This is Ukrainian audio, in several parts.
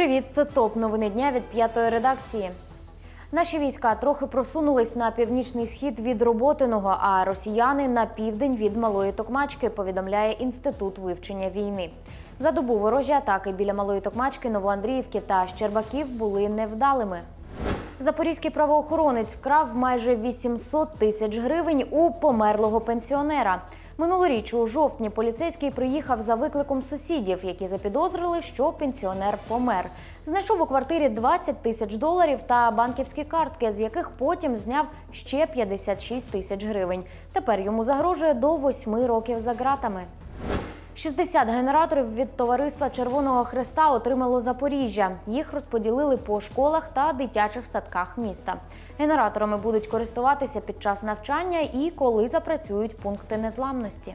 Привіт, це топ новини дня від п'ятої редакції. Наші війська трохи просунулись на північний схід від Роботиного, а росіяни на південь від Малої Токмачки, повідомляє інститут вивчення війни. За добу ворожі атаки біля Малої Токмачки, Новоандріївки та Щербаків були невдалими. Запорізький правоохоронець вкрав майже 800 тисяч гривень у померлого пенсіонера. Минулоріч у жовтні поліцейський приїхав за викликом сусідів, які запідозрили, що пенсіонер помер. Знайшов у квартирі 20 тисяч доларів та банківські картки, з яких потім зняв ще 56 тисяч гривень. Тепер йому загрожує до 8 років за ґратами. 60 генераторів від товариства Червоного Хреста отримало Запоріжжя. Їх розподілили по школах та дитячих садках міста. Генераторами будуть користуватися під час навчання і коли запрацюють пункти незламності.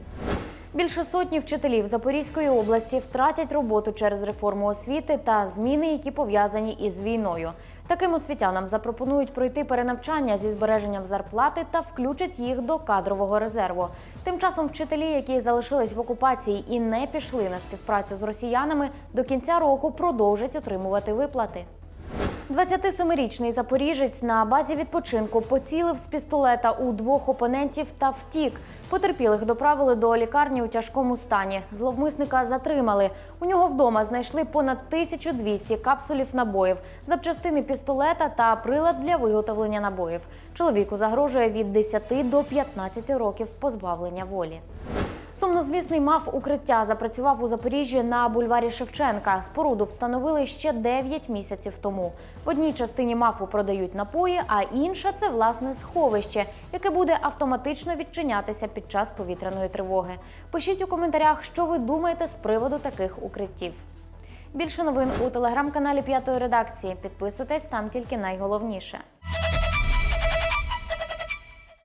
Більше сотні вчителів Запорізької області втратять роботу через реформу освіти та зміни, які пов'язані із війною. Таким освітянам запропонують пройти перенавчання зі збереженням зарплати та включать їх до кадрового резерву. Тим часом вчителі, які залишились в окупації і не пішли на співпрацю з росіянами, до кінця року продовжать отримувати виплати. 27-річний запоріжець на базі відпочинку поцілив з пістолета у двох опонентів та втік. Потерпілих доправили до лікарні у тяжкому стані. Зловмисника затримали. У нього вдома знайшли понад 1200 капсулів набоїв, запчастини пістолета та прилад для виготовлення набоїв. Чоловіку загрожує від 10 до 15 років позбавлення волі. Сумнозвісний мав укриття запрацював у Запоріжжі на бульварі Шевченка. Споруду встановили ще 9 місяців тому. В одній частині мафу продають напої, а інша це власне сховище, яке буде автоматично відчинятися під час повітряної тривоги. Пишіть у коментарях, що ви думаєте з приводу таких укриттів. Більше новин у телеграм-каналі П'ятої редакції. Підписуйтесь там тільки найголовніше.